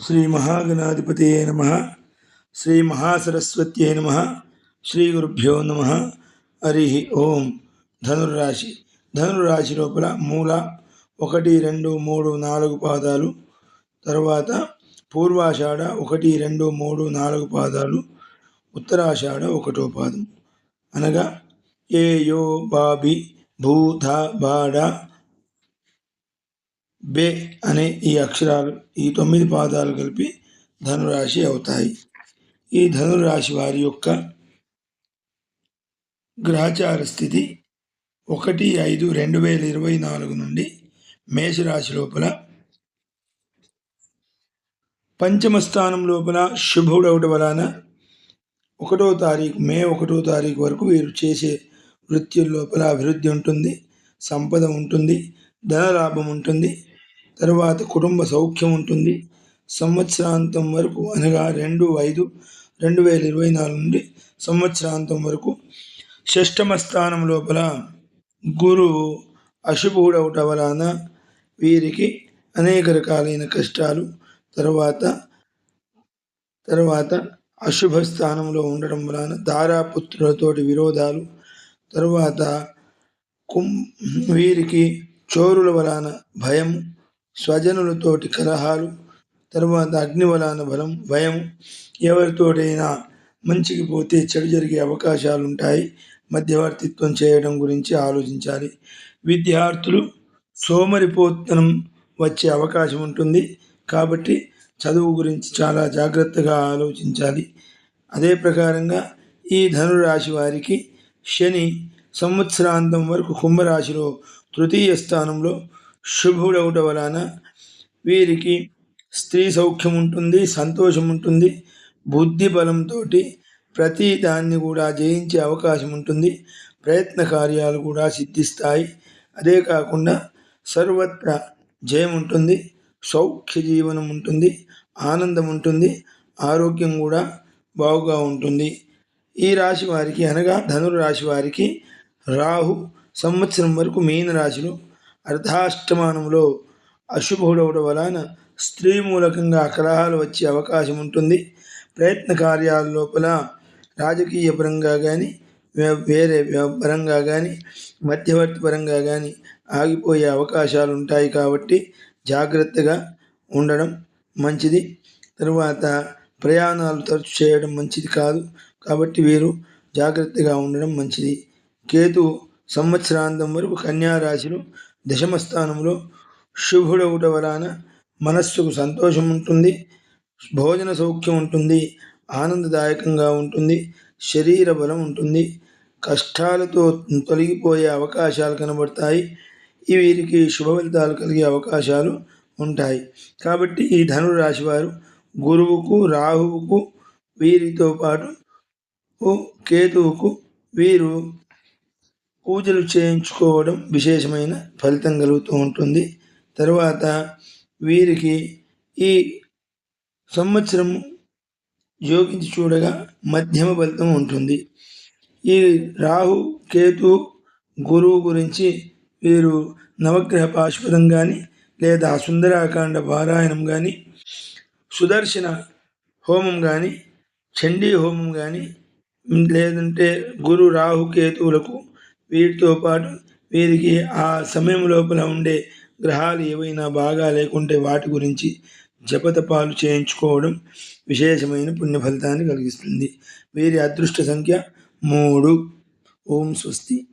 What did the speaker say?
శ్రీ మహాగణాధిపతయే నమ శ్రీ మహాసరస్వత్యే నమ శ్రీ గురుభ్యో నమ. హరి ఓం. ధనుర్రాశి. ధనుర్రాశి లోపల మూల ఒకటి రెండు మూడు నాలుగు పాదాలు. తర్వాత పూర్వాషాఢ ఒకటి రెండు మూడు నాలుగు పాదాలు. ఉత్తరాషాఢ ఒకటో పాదం. అనగా ఏ యో బాబి భూధ బాడ బే అనే ఈ అక్షరాలు ఈ తొమ్మిది పాదాలు కలిపి ధనురాశి అవుతాయి. ఈ ధనురాశి వారి యొక్క గ్రహచార స్థితి ఒకటి ఐదు రెండు వేల ఇరవై నాలుగు నుండి మేషరాశి లోపల. పంచమ స్థానం లోపల శుభుడవడం వలన ఒకటో తారీఖు మే ఒకటో తారీఖు వరకు వీరు చేసే వృత్తి లోపల అభివృద్ధి ఉంటుంది సంపద ఉంటుంది ధనలాభం ఉంటుంది తర్వాత కుటుంబ సౌఖ్యం ఉంటుంది. సంవత్సరాంతం వరకు అనగా రెండు ఐదు రెండు వేల ఇరవై నాలుగు నుండి సంవత్సరాంతం వరకు షష్టమ స్థానం లోపల గురువు అశుభుడవట వలన వీరికి అనేక రకాలైన కష్టాలు తర్వాత తర్వాత అశుభ స్థానంలో ఉండడం వలన దారాపుత్రులతోటి విరోధాలు తరువాత కుం వీరికి చోరుల వలన భయం స్వజనులతోటి కలహాలు తర్వాత అగ్నివలాన బలం భయం ఎవరితోటైనా మంచికి పోతే చెడు జరిగే అవకాశాలు ఉంటాయి మధ్యవర్తిత్వం చేయడం గురించి ఆలోచించాలి. విద్యార్థులు సోమరిపోతనం వచ్చే అవకాశం ఉంటుంది కాబట్టి చదువు గురించి చాలా జాగ్రత్తగా ఆలోచించాలి. అదే ప్రకారంగా ఈ ధనురాశి వారికి శని సంవత్సరాంతం వరకు కుంభరాశిలో తృతీయ స్థానంలో శుభుడవుట వలన వీరికి స్త్రీ సౌఖ్యం ఉంటుంది సంతోషం ఉంటుంది బుద్ధి బలంతో ప్రతి దాన్ని కూడా జయించే అవకాశం ఉంటుంది ప్రయత్న కార్యాలు కూడా సిద్ధిస్తాయి. అదే కాకుండా సర్వత్ర జయం ఉంటుంది సౌఖ్య జీవనం ఉంటుంది ఆనందం ఉంటుంది ఆరోగ్యం కూడా బాగుగా ఉంటుంది. ఈ రాశి వారికి అనగా ధనురు రాశి వారికి రాహు సంవత్సరం వరకు మీన రాశిలో అర్ధాష్టమానంలో అశుభుడవడం వలన స్త్రీ మూలకంగా కలహాలు వచ్చే అవకాశం ఉంటుంది. ప్రయత్న కార్యాల లోపల రాజకీయ పరంగా కానీ వేరే పరంగా కానీ మధ్యవర్తి పరంగా కానీ ఆగిపోయే అవకాశాలు ఉంటాయి కాబట్టి జాగ్రత్తగా ఉండడం మంచిది. తరువాత ప్రయాణాలు తరచు చేయడం మంచిది కాదు కాబట్టి వీరు జాగ్రత్తగా ఉండడం మంచిది. కేతు సంవత్సరాంతం వరకు కన్యారాశిలో దశమ స్థానంలో శుభుడవుట వలన మనస్సుకు సంతోషం ఉంటుంది భోజన సౌఖ్యం ఉంటుంది ఆనందదాయకంగా ఉంటుంది శరీర బలం ఉంటుంది కష్టాలతో తొలగిపోయే అవకాశాలు కనబడతాయి వీరికి శుభ ఫలితాలు కలిగే అవకాశాలు ఉంటాయి. కాబట్టి ఈ ధనురాశి వారు గురువుకు రాహువుకు వీరితో పాటు కేతువుకు వీరు పూజలు చేయించుకోవడం విశేషమైన ఫలితం కలుగుతూ ఉంటుంది. తర్వాత వీరికి ఈ సంవత్సరం యోగించి చూడగా మధ్యమ ఫలితం ఉంటుంది. ఈ రాహు కేతు గురువు గురించి వీరు నవగ్రహ పాశుపదం కానీ లేదా సుందరాకాండ పారాయణం కానీ సుదర్శన హోమం కానీ చండీ హోమం కానీ లేదంటే గురు రాహు కేతువులకు వీటితో పాటు వీరికి ఆ సమయం లోపల ఉండే గ్రహాలు ఏవైనా బాగా లేకుంటే వాటి గురించి జపతపాలు చేయించుకోవడం విశేషమైన పుణ్య ఫలితాన్ని కలిగిస్తుంది. వీరి అదృష్ట సంఖ్య మూడు. ఓం స్వస్తి.